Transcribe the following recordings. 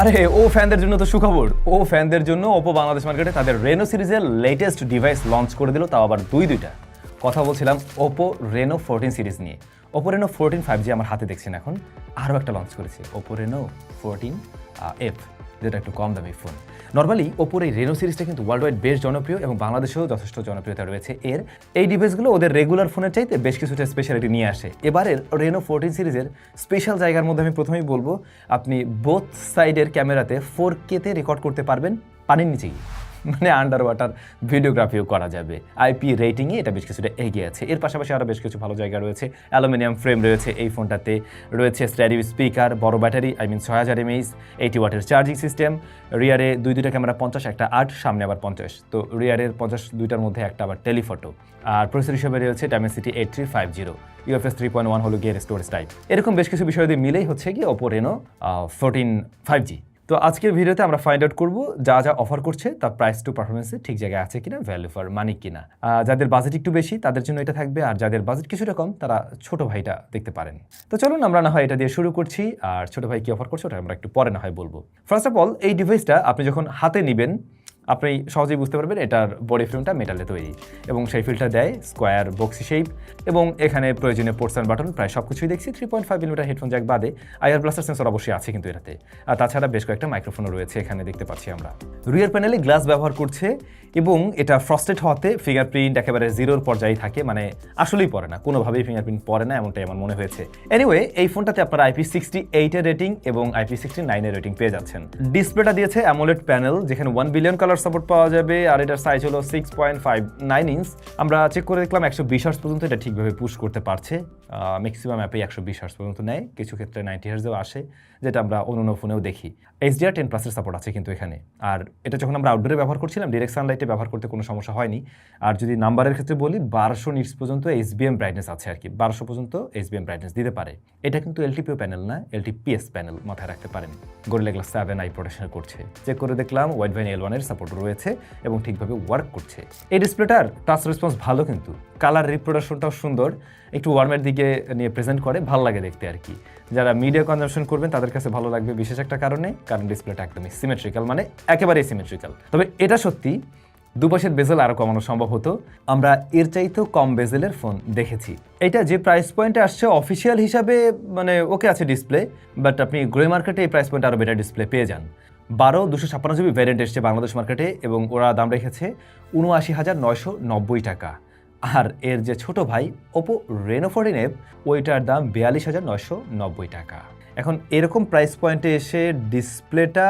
আরে, ও ফ্যানদের জন্য তো সুখবর। ও ফ্যানদের জন্য ওপো বাংলাদেশ মার্কেটে তাদের রেনো সিরিজের লেটেস্ট ডিভাইস লঞ্চ করে দিল, তাও আবার দুই দুইটা। কথা বলছিলাম ওপো রেনো ফোরটিন সিরিজ নিয়ে। Oppo Reno fourteen five G আমার হাতে দেখছেন এখন, আরও একটা লঞ্চ করেছে। ওপো রেনো ফোরটিন এফ যেটা একটু কম দামি ফোন। নর্মালি ওপোর এই রেনো সিরিজটা কিন্তু ওয়ার্ল্ড ওয়াইড বেশ জনপ্রিয় এবং বাংলাদেশেও যথেষ্ট জনপ্রিয়তা রয়েছে। এর এই ডিভাইসগুলো ওদের রেগুলার ফোনের চাইতে বেশ কিছুটা স্পেশালিটি নিয়ে আসে। এবারের রেনো ফোরটিন সিরিজের স্পেশাল জায়গার মধ্যে আমি প্রথমেই বলব, আপনি বোথ সাইডের ক্যামেরাতে ফোর কেতে রেকর্ড করতে পারবেন পানির নিচে গিয়ে। মানে আন্ডার ওয়াটার ভিডিওগ্রাফিও করা যাবে। আইপি রেটিংয়ে এটা বেশ কিছুটা এগিয়ে আছে। এর পাশাপাশি আরও বেশ কিছু ভালো জায়গা রয়েছে। অ্যালুমিনিয়াম ফ্রেম রয়েছে এই ফোনটাতে। রয়েছে স্ট্যাডিও স্পিকার বড় ব্যাটারি আই মিন ছয় হাজার এমএইচ এইটি ওয়াটের চার্জিং সিস্টেম রিয়ারে দুই দুইটা ক্যামেরা পঞ্চাশ, একটা আট, সামনে আবার পঞ্চাশ। তো রিয়ারের পঞ্চাশ দুইটার মধ্যে একটা আবার টেলিফটো আর প্রসেসর হিসেবে রয়েছে Dimensity eight three five zero UFS three point one হলো গিয়ে স্টোরেজ টাইপ এরকম বেশ কিছু বিষয় দিয়ে মিলেই হচ্ছে কি Oppo Reno fourteen five G তো আজকের ভিডিওতে আমরা ফাইন্ড আউট করব যা যা অফার করছে, তার প্রাইস টু পারফরমেন্সে ঠিক জায়গায় আছে কিনা ভ্যালু ফর মানি কিনা। যাদের বাজেট একটু বেশি, তাদের জন্য এটা থাকবে, আর যাদের বাজেট কিছুটা কম, তারা ছোট ভাইটা দেখতে পারেন। তো চলুন আমরা না হয় এটা দিয়ে শুরু করছি, আর ছোট ভাই কি অফার করছে, ওটা আমরা একটু পরে না হয় বলব। ফার্স্ট অফ অল এই ডিভাইসটা আপনি যখন হাতে নেবেন আপনি সহজেই বুঝতে পারবেন এটার বডি ফিল্মটা মেটালে তৈরি এবং সেই ফিল্টার দেয় স্কোয়ার বক্সি শেপ এবং এখানে প্রয়োজনীয় পোর্টস অ্যান্ড বাটন প্রায় সব কিছুই দেখছি। Three point five millimetre headphone jack বাদে আইআর ব্লাস্টার সেন্সর অবশ্যই আছে কিন্তু এটাতে। আর তাছাড়া বেশ কয়েকটা মাইক্রোফোনও রয়েছে এখানে দেখতে পাচ্ছি আমরা। রিয়ার প্যানেলে গ্লাস ব্যবহার করছে এবং এটা ফ্রস্টেড হওয়াতে ফিঙ্গারপ্রিন্ট একেবারে জিরোর পর্যায়ে থাকে মানে আসলেই পড়ে না, কোনোভাবেই ফিঙ্গারপ্রিন্ট পড়ে না এমনটাই আমার মনে হয়েছে। এনিওয়ে এই ফোনটাতে আপনারা আইপি সিক্সটি এইটের রেটিং এবং আইপি সিক্সটি নাইনের রেটিং পেয়ে যাচ্ছেন। ডিসপ্লেটা দিয়েছে অ্যামোলেড প্যানেল যেখানে ওয়ান বিলিয়ন কালার সাপোর্ট পাওয়া যাবে, আর এটার সাইজ হলো six point five nine inch আমরা চেক করে দেখলাম একশো বিশ হার্স পর্যন্ত এটা ঠিকভাবে পুশ করতে পারছে। ম্যাক্সিমাম অ্যাপে একশো বিশ হার্স পর্যন্ত নেয়। কিছু ক্ষেত্রে নাইনটি হার্সেও আসে। যেটা আমরা অন্য ফোনেও দেখি। এইচডিআর টেন প্লাসের সাপোর্ট আছে কিন্তু এখানে। আর এটা যখন আমরা আউটডোরে ব্যবহার করছিলাম ডিরেক্ট সানলাইটে ব্যবহার করতে কোনো সমস্যা হয়নি। আর যদি নাম্বারের ক্ষেত্রে বলি, বারোশো নিটস পর্যন্ত এইচবিএম ব্রাইটনেস আছে আর কি। বারোশো পর্যন্ত এইচবিএম ব্রাইটনেস দিতে পারে। এটা কিন্তু এলটিপিও প্যানেল না এলটিপিএস প্যানেল মাথায় রাখতে পারেন। Gorilla Glass seven i protection করছে। চেক করে দেখলাম ওয়াইড ভাইন এল ওয়ানের সাপোর্ট রয়েছে এবং ঠিকভাবে ওয়ার্ক করছে। এই ডিসপ্লেটার টাচ রেসপন্স ভালো কিন্তু। কালার রিপ্রোডাকশনটাও সুন্দর। একটু ওয়ার্মের দিকে নিয়ে প্রেজেন্ট করে, ভালো লাগে দেখতে আর কি। যারা মিডিয়া কনজামশন করবেন, তাদের কাছে ভালো লাগবে বিশেষ একটা কারণে, কারণ ডিসপ্লেটা একদমই সিমেট্রিক্যাল মানে একেবারেই সিমেট্রিক্যাল তবে এটা সত্যি, দুপাশের বেজেল আরও কমানো সম্ভব হতো। আমরা এর চাইতেও কম বেজেলের ফোন দেখেছি। এটা যে প্রাইস পয়েন্টে আসছে অফিসিয়াল হিসাবে মানে ওকে আছে ডিসপ্লে বাট আপনি গ্রে মার্কেটে এই প্রাইস পয়েন্টে আরও বেটার ডিসপ্লে পেয়ে যান। বারো দুশো ছাপ্পান্ন জিবি ভ্যারিয়েন্ট এসছে বাংলাদেশ মার্কেটে এবং ওরা দাম রেখেছে উনআশি হাজার নয়শো নব্বই টাকা। আর এর যে ছোট ভাই ওপো রেনো ফোরটিন এফ ওইটার দাম বিয়াল্লিশ হাজার নয়শো নব্বই টাকা। এখন এরকম প্রাইস পয়েন্টে এসে ডিসপ্লেটা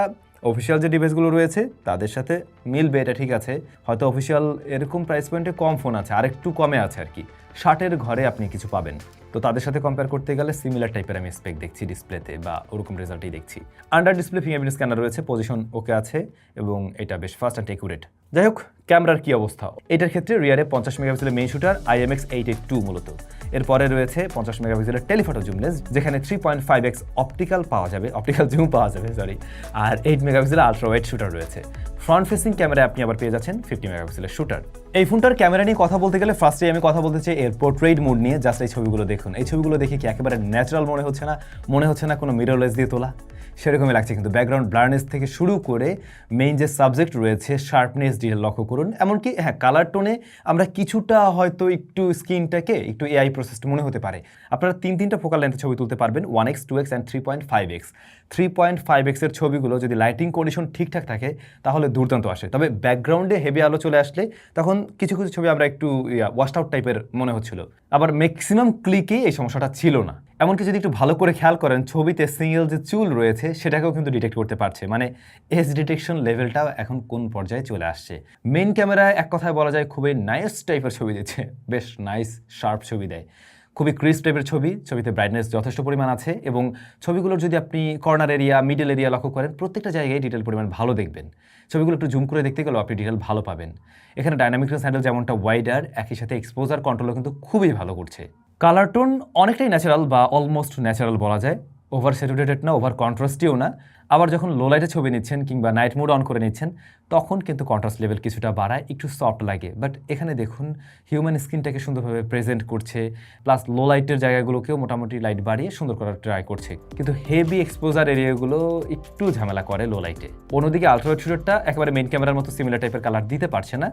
অফিসিয়াল যে ডিভাইসগুলো রয়েছে, তাদের সাথে মিলবে, এটা ঠিক আছে। হয়তো অফিসিয়াল এরকম প্রাইস পয়েন্টে কম ফোন আছে, আরেকটু কমে আছে আর কি। ষাটের ঘরে আপনি কিছু পাবেন। তো তাদের সাথে কম্পেয়ার করতে গেলে সিমিলার টাইপের আমি স্পেক দেখছি ডিসপ্লেতে বা ওরকম রেজাল্টই দেখছি। আন্ডার ডিসপ্লে ফিঙ্গারপ্রিন্ট স্ক্যানার রয়েছে পজিশন ওকে আছে এবং এটা বেশ ফাস্ট অ্যান্ড একুরেট যাই হোক ক্যামেরার কি অবস্থা? এটার ক্ষেত্রে রিয়ারে পঞ্চাশ মেগাপিক্সেলের main shooter IMX eight eight two মূলত। এরপরে রয়েছে পঞ্চাশ মেগাপিক্সেলের টেলিফটো জুম লেন্স যেখানে three point five x optical পাওয়া যাবে অপটিক্যাল জুম পাওয়া যাবে সরি আর এইট মেগাপিক্সেলের আলট্রা ওয়েট শুটার রয়েছে। ফ্রন্ট ফেসিং ক্যামেরায় আপনি আবার পেয়ে যাচ্ছেন ফিফটি মেগাপিক্সেলের শুটার এই ফোনটার ক্যামেরা নিয়ে কথা বলতে গেলে ফার্স্টে আমি কথা বলতে চাই এর পোর্ট্রেট মোড নিয়ে জাস্ট এই ছবিগুলো দেখুন। এই ছবিগুলো দেখে কি একেবারে ন্যাচারাল মনে হচ্ছে না? মনে হচ্ছে না কোনো মিররলেস দিয়ে তোলা? সেরকমই লাগছে কিন্তু ব্যাকগ্রাউন্ড ব্লারনেস থেকে শুরু করে মেইন যে সাবজেক্ট রয়েছে শার্পনেস ডিটেল লক্ষ্য করুন। এমনকি হ্যাঁ কালার টোনে আমরা কিছুটা হয়তো একটু স্ক্রিনটাকে একটু এআই প্রসেসড মনে হতে পারে। আপনারা তিন তিনটা ফোকাল লেন্থের ছবি তুলতে পারবেন one x two x and three point five x three point five এক্সের ছবিগুলো যদি লাইটিং কন্ডিশন ঠিকঠাক থাকে, তাহলে দুর্দান্ত আসে। তবে ব্যাকগ্রাউন্ডে হেভি আলো চলে আসলে তখন কিছু কিছু ছবি আমরা একটু ওয়াস্ট আউট টাইপের মনে হচ্ছিল। আবার ম্যাক্সিমাম ক্লিকে এই সমস্যাটা ছিল না। এমনকি যদি একটু ভালো করে খেয়াল করেন, ছবিতে সিঙ্গেল যে চুল রয়েছে সেটাকেও কিন্তু ডিটেক্ট করতে পারছে। মানে এজ ডিটেকশন লেভেলটা এখন কোন পর্যায়ে চলে আসছে? মেন ক্যামেরায় এক কথায় বলা যায় খুবই নাইস টাইপের ছবি দিচ্ছে। বেশ নাইস শার্প ছবি দেয়। খুবই ক্রিস টাইপের ছবি। ছবিতে ব্রাইটনেস যথেষ্ট পরিমাণ আছে এবং ছবিগুলোর যদি আপনি কর্নার এরিয়া মিডল এরিয়া লক্ষ্য করেন, প্রত্যেকটা জায়গায় ডিটেল পরিমাণ ভালো দেখবেন। ছবিগুলো একটু জুম করে দেখতে গেলেও আপনি ডিটেল ভালো পাবেন। এখানে ডাইনামিক রেঞ্জ হ্যান্ডেল যেমনটা ওয়াইডার একই সাথে এক্সপোজার কন্ট্রোলও কিন্তু খুবই ভালো করছে। কালার টোন অনেকটাই ন্যাচারাল বা অলমোস্ট ন্যাচারাল বলা যায়। ওভার স্যাচুরেটেড না ওভার কন্ট্রাস্টিও না। আবার যখন লো লাইটে ছবি নিচ্ছেন কিংবা নাইট মোড অন করে নিচ্ছেন, তখন কিন্তু কন্ট্রাস্ট লেভেল কিছুটা বাড়ায়, একটু সফট লাগে। বাট এখানে দেখুন হিউম্যান স্কিনটাকে সুন্দরভাবে প্রেজেন্ট করছে প্লাস লো লাইটের জায়গাগুলোকেও মোটামুটি লাইট বাড়িয়ে সুন্দর করার ট্রাই করছে। কিন্তু হেভি এক্সপোজার এরিয়াগুলো একটু ঝামেলা করে লো লাইটে অন্যদিকে আলট্রাওয়েট শুটারটা একেবারে মেইন ক্যামেরার মতো সিমিলার টাইপের কালার দিতে পারছে না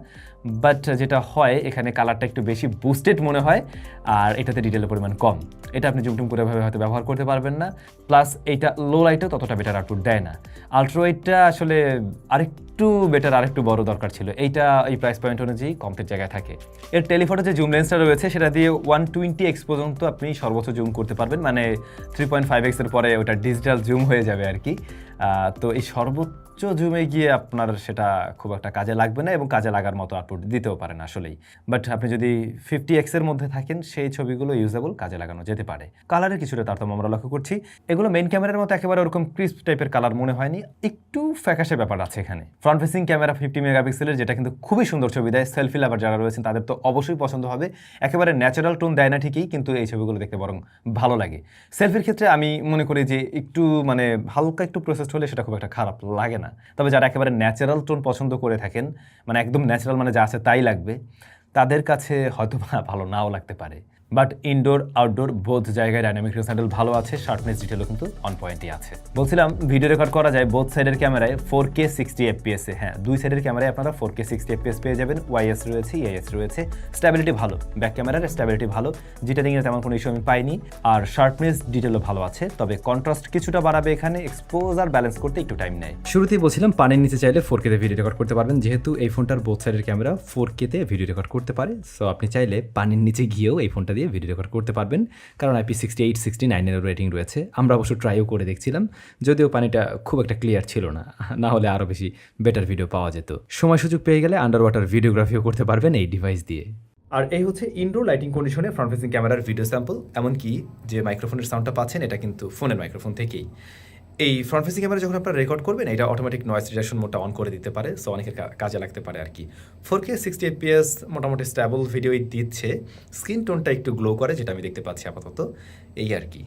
বাট যেটা হয়, এখানে কালারটা একটু বেশি বুস্টেড মনে হয়, আর এটাতে ডিটেলের পরিমাণ কম। এটা আপনি জুমটুম করে ভাবে হয়তো ব্যবহার করতে পারবেন না প্লাস এইটা লো লাইটেও ততটা বেটার আউটপুট দেয় না। আলট্রাওয়েটটা আসলে আরেকটু বেটার আরেকটু বড় দরকার ছিল। এইটা এই প্রাইস পয়েন্ট অনুযায়ী কমপ্লিট জায়গায় থাকে। এর টেলিফোটো যে জুম লেন্সটা রয়েছে, সেটা দিয়ে ওয়ান টোয়েন্টি এক্স পর্যন্ত আপনি সর্বোচ্চ জুম করতে পারবেন। মানে থ্রি পয়েন্ট ফাইভ এক্সের পরে ওটা ডিজিটাল জুম হয়ে যাবে আর কি। তো এই সর্বোচ্চ জুমে গিয়ে আপনার সেটা খুব একটা কাজে লাগবে না এবং কাজে লাগার মতো আউটপুট দিতেও পারেন আসলেই। বাট আপনি যদি ফিফটি এক্সের মধ্যে থাকেন, সেই ছবিগুলো ইউজেবল কাজে লাগানো যেতে পারে। কালারের কিছুটা তারতম্য আমরা লক্ষ্য করছি। এগুলো মেইন ক্যামেরার মতো একেবারে ওরকম ক্রিস্প টাইপের কালার মনে হয়নি। একটু ফ্যাকাশে ব্যাপার আছে এখানে। ফ্রন্ট ফেসিং ক্যামেরা ফিফটি মেগাপিক্সেলের যেটা কিন্তু খুবই সুন্দর ছবি দেয়। সেলফি লাভার যারা রয়েছেন, তাদের তো অবশ্যই পছন্দ হবে। একেবারে ন্যাচারাল টোন দেয় না ঠিকই, কিন্তু এই ছবিগুলো দেখতে বরং ভালো লাগে। সেলফির ক্ষেত্রে আমি মনে করি যে একটু মানে হালকা একটু প্রসেসড হলে সেটা খুব একটা খারাপ লাগে না। তবে যারা একেবারে ন্যাচারাল টোন পছন্দ করে থাকেন মানে একদম ন্যাচারাল মানে যা আছে তাই লাগবে, তাদের কাছে হয়তো ভালো নাও লাগতে পারে। বাট ইনডোর আউটডোর বোধ জায়গায় ডাইনামিক রেসান্ডেল ভালো আছে শার্পনেস ডিটেলও কিন্তু অন পয়েন্টই আছে। বলছিলাম ভিডিও রেকর্ড করা যায় বোথ সাইডের ক্যামেরায় ফোর কে সিক্সটি এফপিএস এ। হ্যাঁ দুই সাইডের ক্যামেরায় আপনারা ফোর কে সিক্সটি এফপিএস পেয়ে যাবেন ওয়াইএস রয়েছে ইএস রয়েছে। স্ট্যাবিলিটি ভালো ব্যাক ক্যামেরার স্ট্যাবিলিটি ভালো জিটারিংয়ের তেমন কোনো ইস্যু আমি পাইনি। আর শার্পনেস ডিটেলও ভালো আছে, তবে কন্ট্রাস্ট কিছুটা বাড়াবে এখানে এক্সপোজার ব্যালেন্স করতে একটু টাইম নেয়। শুরুতেই বলছিলাম, পানির নিচে চাইলে ফোর কেতে ভিডিও রেকর্ড করতে পারবেন, যেহেতু এই ফোনটার বোথ সাইডের ক্যামেরা ফোর কেতে ভিডিও রেকর্ড করতে পারে। সো আপনি চাইলে পানির নিচে গিয়েও এই ফোনটা দিয়ে ভিডিও রেকর্ড করতে পারবেন। কারণ আইপি সিক্সটি এইট সিক্সটি নাইনের রেটিং রয়েছে। আমরা অবশ্য ট্রাইও করে দেখছিলাম, যদিও পানিটা খুব একটা ক্লিয়ার ছিল না। না হলে আরও বেশি বেটার ভিডিও পাওয়া যেত। সময় সুযোগ পেয়ে গেলে আন্ডার ওয়াটার ভিডিওগ্রাফিও করতে পারবেন এই ডিভাইস দিয়ে। আর এই হচ্ছে ইনডোর লাইটিং কন্ডিশনে ফ্রন্ট ফেসিং ক্যামেরার ভিডিও স্যাম্পল এমনকি যে মাইক্রোফোনের সাউন্ডটা পাচ্ছেন, এটা কিন্তু ফোনের মাইক্রোফোন থেকেই। এই ফ্রন্ট ফেসিং ক্যামেরা যখন আপনারা রেকর্ড করবেন, এটা অটোমেটিক নয়েস রিডাকশন মোডটা অন করে দিতে পারে সো অনেকের কাজে লাগতে পারে আর কি। ফোর কে সিক্সটি এফপিএস মোটামুটি স্ট্যাবল ভিডিওই দিচ্ছে। স্ক্রিন টোনটা একটু গ্লো করে, যেটা আমি দেখতে পাচ্ছি আপাতত, এই আর কি।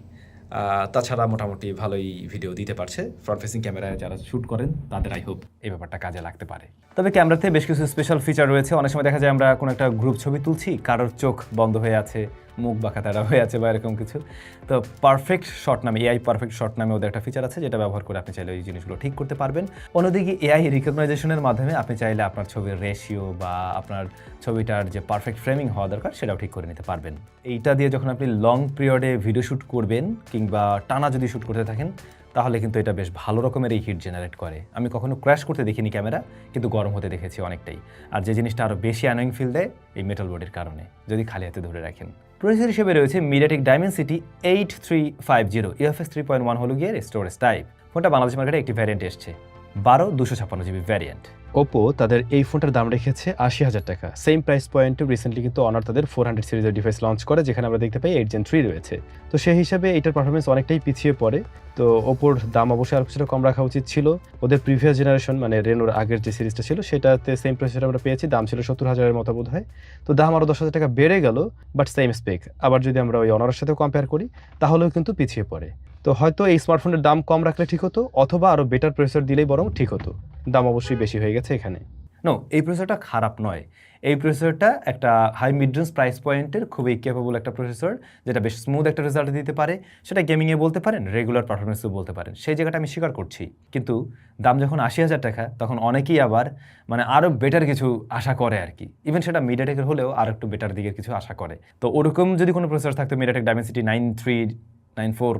তাছাড়া মোটামুটি ভালোই ভিডিও দিতে পারছে। ফ্রন্ট ফেসিং ক্যামেরায় যারা শ্যুট করেন, তাদের আই হোপ এই ব্যাপারটা কাজে লাগতে পারে। তবে ক্যামেরাতে বেশ কিছু স্পেশাল ফিচার রয়েছে। অনেক সময় দেখা যায় আমরা কোনো একটা গ্রুপ ছবি তুলছি, কারোর চোখ বন্ধ হয়ে আছে মুখ বাঁকা তারা হয়ে আছে বা এরকম কিছু। তো পারফেক্ট শট নামে এআই পারফেক্ট শট নামে ওদের একটা ফিচার আছে যেটা ব্যবহার করে আপনি চাইলে এই জিনিসগুলো ঠিক করতে পারবেন। অন্যদিকে এআই রিকগনাইজেশনের মাধ্যমে আপনি চাইলে আপনার ছবির রেশিও বা আপনার ছবিটার যে পারফেক্ট ফ্রেমিং হওয়া দরকার সেটাও ঠিক করে নিতে পারবেন। এইটা দিয়ে যখন আপনি লং পিরিয়ডে ভিডিও শ্যুট করবেন কিংবা টানা যদি শ্যুট করতে থাকেন, তাহলে কিন্তু এটা বেশ ভালো রকমের এই হিট জেনারেট করে। আমি কখনো ক্র্যাশ করতে দেখিনি ক্যামেরা কিন্তু গরম হতে দেখেছি অনেকটাই। আর যে জিনিসটা আরও বেশি অ্যানোয়িং ফিল দেয়, এই মেটাল বডির কারণে, যদি খালি হাতে ধরে রাখেন। প্রসেসর হিসেবে রয়েছে MediaTek Dimensity eight three five zero UFS three point one হলো গিয়ে স্টোরেজ টাইপ ফোনটা বাংলাদেশ মার্কেটে একটি ভ্যারিয়েন্ট এসছে, বারো দুশো ছাপ্পান্ন জিবি ভ্যারিয়েন্ট ওপো তাদের এই ফোনটার দাম রেখেছে আশি হাজার টাকা। সেম প্রাইস পয়েন্টে রিসেন্টলি কিন্তু অনার তাদের ফোর হান্ড্রেড সিরিজের ডিভাইস লঞ্চ করে, যেখানে আমরা দেখতে পাই এইট জেন থ্রি রয়েছে। তো সেই হিসাবে এটার পারফরমেন্স অনেকটাই পিছিয়ে পড়ে। তো ওপোর দাম অবশ্যই আর কিছুটা কম রাখা উচিত ছিল। ওদের প্রিভিয়াস জেনারেশন মানে রেনোর আগের যে সিরিজটা ছিল, সেটাতে সেম প্রাইসের আমরা পেয়েছি, দাম ছিল সত্তর হাজারের মতো বোধ হয় তো দাম আরও দশ হাজার টাকা বেড়ে গেল বাট সেম স্পেক আবার যদি আমরা ওই অনারের সাথে কম্পেয়ার করি, তাহলেও কিন্তু পিছিয়ে পড়ে। তো হয়তো এই স্মার্টফোনের দাম কম রাখলে ঠিক হতো, অথবা আরও বেটার প্রসেসর দিলেই বরং ঠিক হতো। দাম অবশ্যই বেশি হয়ে গেছে এখানে। নো এই প্রসেসরটা খারাপ নয়। এই প্রসেসরটা একটা হাই মিডরেঞ্জ প্রাইস পয়েন্টের খুবই ক্যাপেবল একটা প্রসেসর যেটা বেশ স্মুথ একটা রেজাল্ট দিতে পারে। সেটা গেমিংয়ে বলতে পারেন রেগুলার পারফরমেন্সও বলতে পারেন। সেই জায়গাটা আমি স্বীকার করছি। কিন্তু দাম যখন আশি হাজার টাকা, তখন অনেকেই আবার মানে আরও বেটার কিছু আশা করে আর কি। ইভেন সেটা মিডিয়াটেকের হলেও আর একটু বেটার দিকের কিছু আশা করে। তো ওরকম যদি কোনো প্রসেসর থাকতো MediaTek Dimensity nine three nine four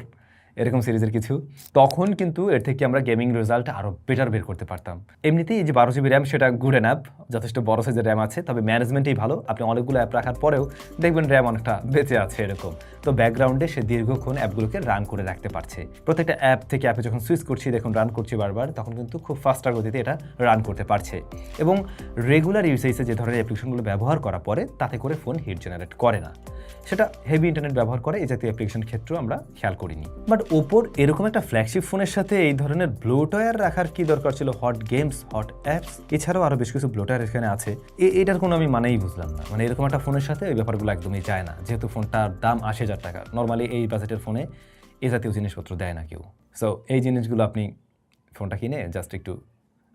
এরকম সিরিজের কিছু। তখন কিন্তু এর থেকে আমরা গেমিং রেজাল্ট আরও বেটার বের করতে পারতাম। এমনিতেই যে বারো জিবি র্যাম সেটা গুড অ্যাপ যথেষ্ট বড় সাইজের র্যাম আছে, তবে ম্যানেজমেন্টেই ভালো। আপনি অনেকগুলো অ্যাপ রাখার পরেও দেখবেন র্যাম অনেকটা বেঁচে আছে এরকম। তো ব্যাকগ্রাউন্ডে সে দীর্ঘক্ষণ অ্যাপগুলোকে রান করে রাখতে পারছে। প্রত্যেকটা অ্যাপ থেকে অ্যাপে যখন সুইচ করছি, দেখুন রান করছি বারবার, তখন কিন্তু খুব ফাস্টার গতিতে এটা রান করতে পারছে। এবং রেগুলার ইউসেজে যে ধরনের অ্যাপ্লিকেশনগুলো ব্যবহার করার পরে, তাতে করে ফোন হিট জেনারেট করে না। সেটা হেভি ইন্টারনেট ব্যবহার করে এই জাতীয় অ্যাপ্লিকেশন ক্ষেত্রেও আমরা খেয়াল করিনি। বাট ওপোর এরকম একটা ফ্ল্যাগশিপ ফোনের সাথে এই ধরনের ব্লোটয়ার রাখার কি দরকার ছিল? হট গেমস হট অ্যাপস এছাড়াও আরও বেশ কিছু ব্লোটার এখানে আছে। এটার কোনো আমি মানেই বুঝলাম না। মানে এরকম একটা ফোনের সাথে এই ব্যাপারগুলো একদমই যায় না। যেহেতু ফোনটার দাম আশি হাজার টাকা। নর্মালি এই বাজেটের ফোনে এ জাতীয় জিনিসপত্র দেয় না কেউ। সো এই জিনিসগুলো আপনি ফোনটা কিনে জাস্ট একটু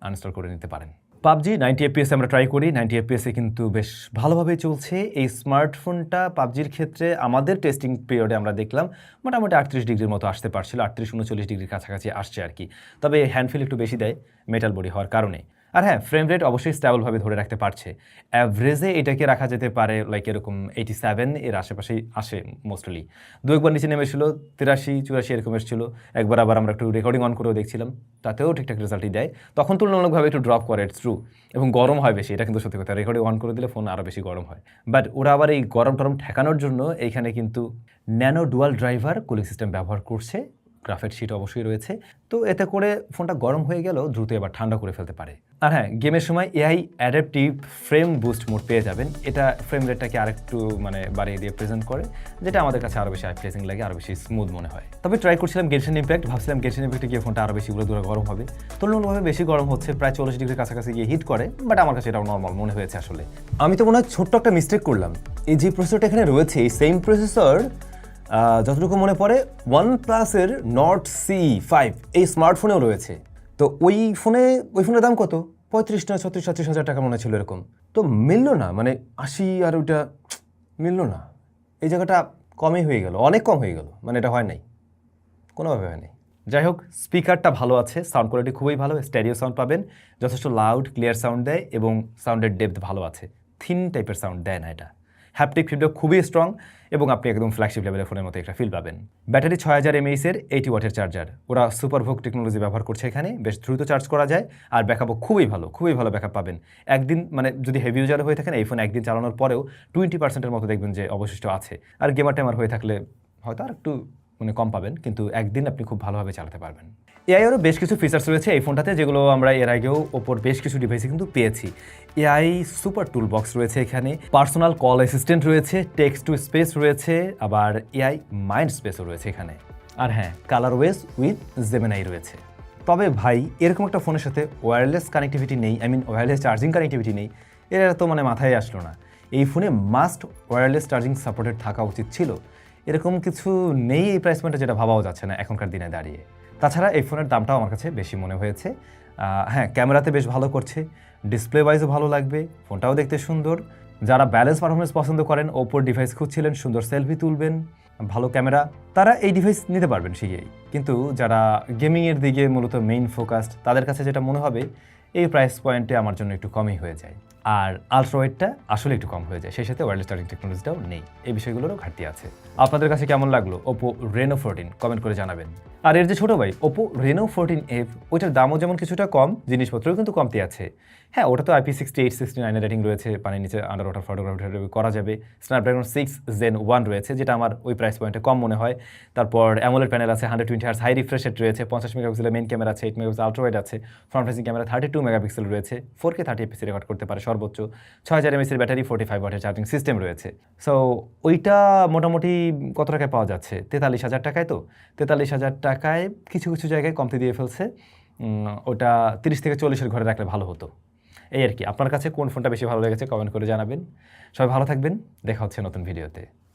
আনস্টল করে নিতে পারেন। পাবজি নাইনটি এপিএস আমরা ট্রাই করি নাইনটি এপিএসে কিন্তু বেশ ভালোভাবে চলছে। এই স্মার্টফোনটা পাবজির ক্ষেত্রে আমাদের টেস্টিং পিরিয়ডে আমরা দেখলাম মোটামুটি আটত্রিশ ডিগ্রির মতো আসতে পারছিল, আটত্রিশ, উনচল্লিশ ডিগ্রির কাছাকাছি আসছে আর কি। তবে হ্যান্ডফিল একটু বেশি দেয় মেটাল বডি হওয়ার কারণে। আর হ্যাঁ ফ্রেম রেট অবশ্যই স্ট্যাবলভাবে ধরে রাখতে পারছে। অ্যাভারেজে এটাকে রাখা যেতে পারে লাইক এরকম এইটি সেভেন এর আশেপাশেই আসে মোস্টলি দু একবার নিচে নেমেছিল তিরাশি, চুরাশি এরকম এসেছিল। একবার আবার আমরা একটু রেকর্ডিং অন করেও দেখছিলাম, তাতেও ঠিকঠাক রেজাল্টই দেয়। তখন তুলনামূলকভাবে একটু ড্রপ করে ইটস ট্রু এবং গরম হয় বেশি, এটা কিন্তু সত্যি কথা। রেকর্ডিং অন করে দিলে ফোন আরও বেশি গরম হয়। বাট ওরা আবার এই গরম টরম ঠেকানোর জন্য এইখানে কিন্তু nano dual driver cooling system ব্যবহার করছে। গ্রাফেট শিট অবশ্যই রয়েছে। তো এতে করে ফোনটা গরম হয়ে গেলেও দ্রুত এবার ঠান্ডা করে ফেলতে পারে। আর হ্যাঁ গেমের সময় AI adaptive frame boost mode পেয়ে যাবেন। এটা ফ্রেম রেটটাকে আরেকটু মানে বাড়িয়ে দিয়ে প্রেজেন্ট করে, যেটা আমাদের কাছে আরও বেশি প্লেসিং লাগে আরও বেশি স্মুথ মনে হয়। তবে ট্রাই করছিলাম গেনশন ইম্প্যাক্ট ভাবছিলাম গেনশন ইম্প্যাক্টে গিয়ে ফোনটা আরও বেশি দূরে গরম হবে। তুলনামূলকভাবে বেশি গরম হচ্ছে, প্রায় চল্লিশ ডিগ্রির কাছাকাছি গিয়ে হিট করে বাট আমার কাছে এটাও নর্মাল মনে হয়েছে আসলে। আমি তো মনে হয় ছোট্ট একটা মিস্টেক করলাম। এই যে প্রসেসরটা এখানে রয়েছে, এই সেম প্রসেসর যতটুকু মনে পড়ে ওয়ান প্লাসের নট সি ফাইভ এই স্মার্টফোনেও রয়েছে। তো ওই ফোনে ওই ফোনের দাম কত? পঁয়ত্রিশ না ছত্রিশ ছত্রিশ হাজার টাকা মনে ছিল এরকম। তো মিললো না মানে আশি আর ওইটা মিললো না। এই জায়গাটা কমই হয়ে গেল, অনেক কম হয়ে গেল মানে এটা হয় নাই। কোনোভাবে হয় নাই। যাই হোক স্পিকারটা ভালো আছে সাউন্ড কোয়ালিটি খুবই ভালো স্ট্যাডিও সাউন্ড পাবেন, যথেষ্ট লাউড ক্লিয়ার সাউন্ড দেয় এবং সাউন্ডের ডেপথ ভালো আছে। থিন টাইপের সাউন্ড দেয় না এটা। হ্যাপটিক ফিডব্যাক খুবই স্ট্রং এবং আপনি একদম ফ্ল্যাগশিপ লেভেলের ফোনের মতো একটা ফিল পাবেন। ব্যাটারি ছয় হাজার এমএইচের এইটি ওয়াটের চার্জার ওরা সুপার ভোগ টেকনোলজি ব্যবহার করছে এখানে, বেশ দ্রুত চার্জ করা যায় আর ব্যাকআপও খুবই ভালো খুবই ভালো ব্যাকআপ পাবেন। একদিন মানে যদি হেভি ইউজার হয়ে থাকেন এই ফোন একদিন চালানোর পরেও টোয়েন্টি পার্সেন্টের মতো দেখবেন যে অবশিষ্ট আছে। আর গেমার টেমার হয়ে থাকলে হয়তো আর একটু মানে কম পাবেন, কিন্তু একদিন আপনি খুব ভালোভাবে চালাতে পারবেন। এআইয়েরও বেশ কিছু ফিচার্স রয়েছে এই ফোনটাতে, যেগুলো আমরা এর আগেও ওপর বেশ কিছু ডিভাইসে কিন্তু পেয়েছি। এআই সুপার টুল বক্স রয়েছে এখানে পার্সোনাল কল অ্যাসিস্ট্যান্ট রয়েছে টেক্সট টু স্পেস রয়েছে, আবার এআই মাইন্ড স্পেসও রয়েছে এখানে। আর হ্যাঁ কালার ওয়েস উইথ জেমেনাই রয়েছে। তবে ভাই, এরকম একটা ফোনের সাথে ওয়্যারলেস কানেক্টিভিটি নেই I mean wireless charging connectivity নেই, এর তো মানে মাথায় আসলো না। এই ফোনে মাস্ট ওয়্যারলেস চার্জিং সাপোর্টেড থাকা উচিত ছিল। এরকম কিছু নেই এই প্রাইস পয়েন্টে যেটা ভাবাও যাচ্ছে না এখনকার দিনে দাঁড়িয়ে। তাছাড়া এই ফোনের দামটাও আমার কাছে বেশি মনে হয়েছে। হ্যাঁ ক্যামেরাতে বেশ ভালো করছে ডিসপ্লে ওয়াইজও ভালো লাগবে ফোনটাও দেখতে সুন্দর। যারা ব্যালেন্স পারফরমেন্স পছন্দ করেন ওপোর ডিভাইস খুঁজছিলেন, সুন্দর সেলফি তুলবেন, ভালো ক্যামেরা তারা এই ডিভাইস নিতে পারবেন শিখেই কিন্তু যারা গেমিংয়ের দিকে মূলত মেইন ফোকাসড তাদের কাছে যেটা মনে হবে, এই প্রাইস পয়েন্টে আমার জন্য একটু কমই হয়ে যায়। আর আলট্রাওয়েটটা আসলে একটু কম হয়ে যায়। সেই সাথে ওয়ারলেস চার্জিং টেকনোলজিটাও নেই। এই বিষয়গুলোরও ঘাটতি আছে। আপনাদের কাছে কেমন লাগল? ওপো রেনো ফোরটিন কমেন্ট করে জানাবেন। আর এর যে ছোটো ভাই ওপো রেনো ফোরটিন এফ ওইটার দামও যেমন কিছুটা কম, জিনিসপত্রও কিন্তু কমতি আছে। হ্যাঁ ওটা তো আইপি সিক্সটি এইট সিক্সটি নাইনের রেটিং রয়েছে, পানির নিচে আন্ডার ওয়াটার ফটোগ্রাফি করা যাবে। স্ন্যাপড্রাগন সিক্স জেন ওয়ান রয়েছে, যেটা আমার ওই প্রাইস পয়েন্টে কম মনে হয়। তারপর অ্যামোলেড প্যানেল আছে hundred twenty hertz high refresh rate রয়েছে, পঞ্চাশ মেগাপিক্সেলের মেন ক্যামেরা আছে এইট মেগাপিক্সেল আলট্রাওয়েড আছে front facing camera thirty two megapixel রয়েছে four K thirty FPS record করতে পারে সর্বোচ্চ ছয় হাজার এমএসের ব্যাটারি ফোর্টি ফাইভ ওয়াটের চার্জিং সিস্টেম রয়েছে। সো ওইটা মোটামুটি কত টাকায় পাওয়া যাচ্ছে? তেতাল্লিশ হাজার টাকায় তো? তেতাল্লিশ হাজার টাকায় কিছু কিছু জায়গায় কমতি দিয়ে ফেলছে। ওটা তিরিশ থেকে চল্লিশের ঘরে রাখলে ভালো হতো। এই আর কি। আপনার কাছে কোন ফোনটা বেশি ভালো লেগেছে কমেন্ট করে জানাবেন। সবাই ভালো থাকবেন। দেখা হচ্ছে নতুন ভিডিওতে।